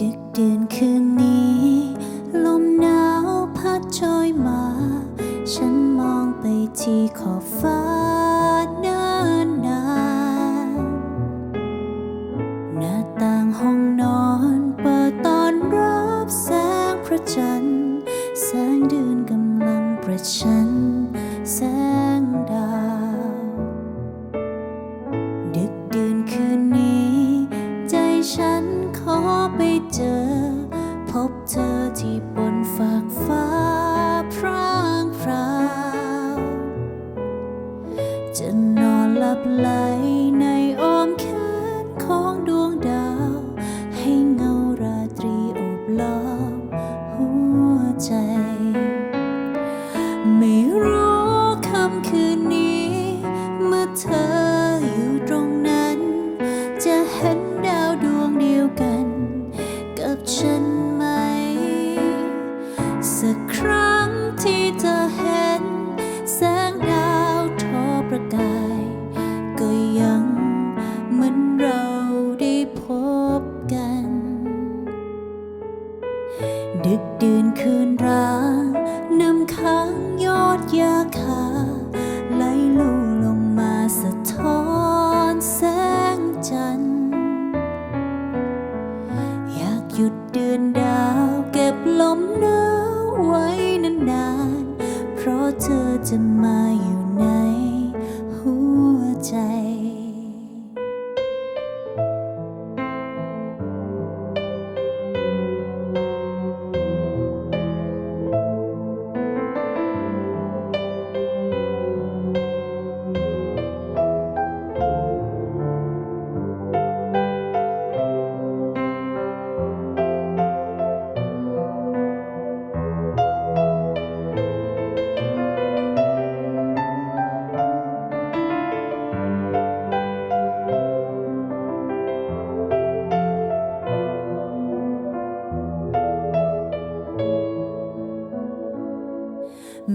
ดึกดื่นคืนนี้ ลมหนาวพัดโชยมา ฉันมองไปที่ขอบฟ้าเนินนานหน้าต่างห้องนอนเปิดตอนรับแสงพระจันทร์ แสงเดือนกำลังประชัน แสงดาว ดึกดื่นคืนนี้ ใจฉัน ขอไปเจอ พบเธอที่บนฝากฟ้าพร่างพราวจะนอนหลับไหลในอ้อมแขนของดวงดาว ให้เงาราตรีอบล้อมหัวใจ ไม่รู้ บกัน ดึกดื่นคืนร้างน้ำค้างยอดยาคาไหลลู่ลงมาสะท้อนแสงจันทร์อยากหยุดเดือนดาวเก็บลมหนาวไว้นานๆ เพราะเธอจะมาอยู่ในหัวใจ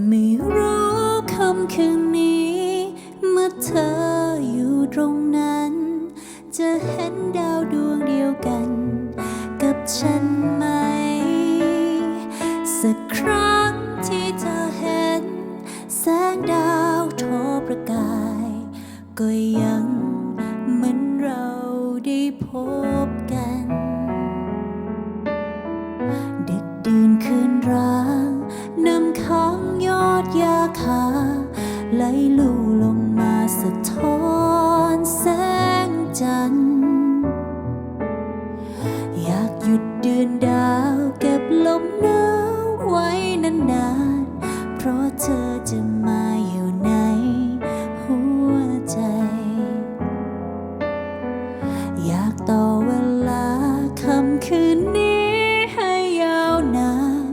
ไม่รู้คำคืนนี้ เมื่อเธออยู่ตรงนั้น จะเห็นดาวดวงเดียวกัน กับฉันไหม สักครั้งที่เธอเห็น แสงดาวทอประกาย ก็ยังเหมือนเราได้พบ ต่อเวลาคำคืนนี้ให้ยาวนาน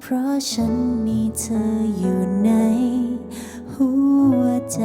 เพราะฉันมีเธออยู่ในหัวใจ